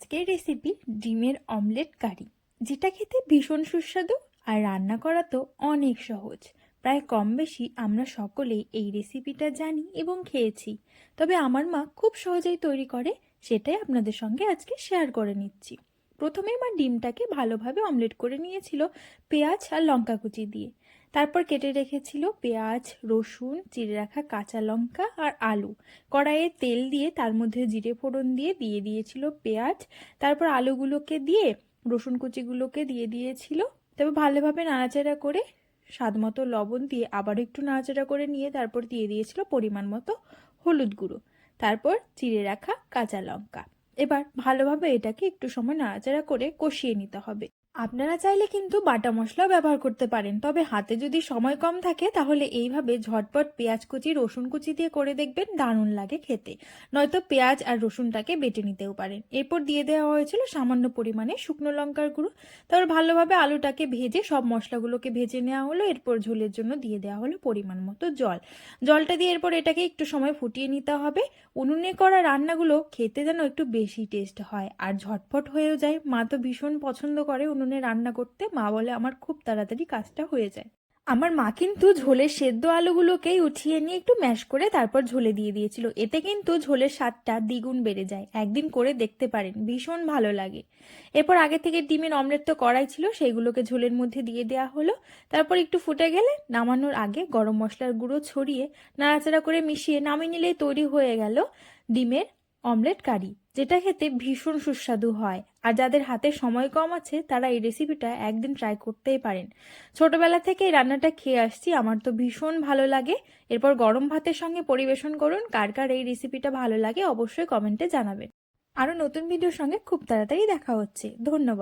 আজকের রেসিপি ডিমের অমলেট কারি যেটা খেতে ভীষণ সুস্বাদু আর রান্না করা তো অনেক সহজ। প্রায় কম বেশি আমরা সকলেই এই রেসিপিটা জানি এবং খেয়েছি। তবে আমার মা খুব সহজেই তৈরি করে, সেটাই আপনাদের সঙ্গে আজকে শেয়ার করে নিচ্ছি। প্রথমে মা ডিমটাকে ভালোভাবে অমলেট করে নিয়েছিল পেঁয়াজ আর লঙ্কা কুচি দিয়ে। তারপর কেটে রেখেছিল পেঁয়াজ, রসুন, চিড়ে রাখা কাঁচা লঙ্কা আর আলু। কড়াইয়ে তেল দিয়ে তার মধ্যে জিরে ফোড়ন দিয়ে দিয়ে দিয়েছিল পেঁয়াজ। তারপর আলুগুলোকে দিয়ে, রসুন কুচিগুলোকে দিয়ে দিয়েছিল। তবে ভালোভাবে নাড়াচাড়া করে স্বাদ মতো লবণ দিয়ে আবার একটু নাড়াচাড়া করে নিয়ে তারপর দিয়ে দিয়েছিল পরিমাণ মতো হলুদ গুঁড়ো। তারপর চিড়ে রাখা কাঁচা লঙ্কা। এবার ভালোভাবে এটাকে একটু সময় নাড়াচাড়া করে কষিয়ে নিতে হবে। আপনারা চাইলে কিন্তু বাটা মশলাও ব্যবহার করতে পারেন, তবে হাতে যদি সময় কম থাকে তাহলে এইভাবে ঝটপট পেঁয়াজ কুচি, রসুন কুচি দিয়ে করে দেখবেন দারুণ লাগে খেতে। নয়তো পেঁয়াজ আর রসুনটাকে বেটে নিতেও পারেন। এরপর দিয়ে দেওয়া হয়েছিল সামান্য পরিমাণে শুকনো লঙ্কার গুঁড়ো। তারপর ভালোভাবে আলুটাকে ভেজে সব মশলাগুলোকে ভেজে নেওয়া হলো। এরপর ঝোলের জন্য দিয়ে দেওয়া হলো পরিমাণ মতো জল। জলটা দিয়ে এরপর এটাকে একটু সময় ফুটিয়ে নিতে হবে। উনুনে করা রান্নাগুলো খেতে যেন একটু বেশি টেস্ট হয় আর ঝটপট হয়েও যায়। মা তো ভীষণ পছন্দ করে উনুনে রান্না করতে মা বলে, আমার খুব তাড়াতাড়ি কাজটা হয়ে যায়। আমার মা কিন্তু ঝোলের সেদ্ধ আলুগুলোকেই উঠিয়ে নিয়ে একটু ম্যাশ করে তারপর ঝোলে দিয়ে দিয়েছিল। এতে কিন্তু ঝোলের স্বাদটা দ্বিগুণ বেড়ে যায়। একদিন করে দেখতে পারেন, ভীষণ ভালো লাগে। এরপর আগে থেকে ডিমের অমলেট তো করাই ছিল, সেইগুলোকে ঝোলের মধ্যে দিয়ে দেওয়া হলো। তারপর একটু ফুটে গেলে নামানোর আগে গরম মশলার গুঁড়ো ছড়িয়ে নাড়াচাড়া করে মিশিয়ে নামিয়ে নিলেই তৈরি হয়ে গেল ডিমের অমলেট কারি। যেটা খেতে ভীষণ সুস্বাদু হয়। আর যাদের হাতে সময় কম আছে, তারা এই রেসিপিটা একদিন ট্রাই করতেই পারেন। ছোটবেলা থেকে এই রান্নাটা খেয়ে আসছি, আমার তো ভীষণ ভালো লাগে। এরপর গরম ভাতের সঙ্গে পরিবেশন করুন, কার কার এই রেসিপিটা ভালো লাগে অবশ্যই কমেন্টে জানাবেন। আরও নতুন ভিডিওর সঙ্গে খুব তাড়াতাড়ি দেখা হচ্ছে। ধন্যবাদ।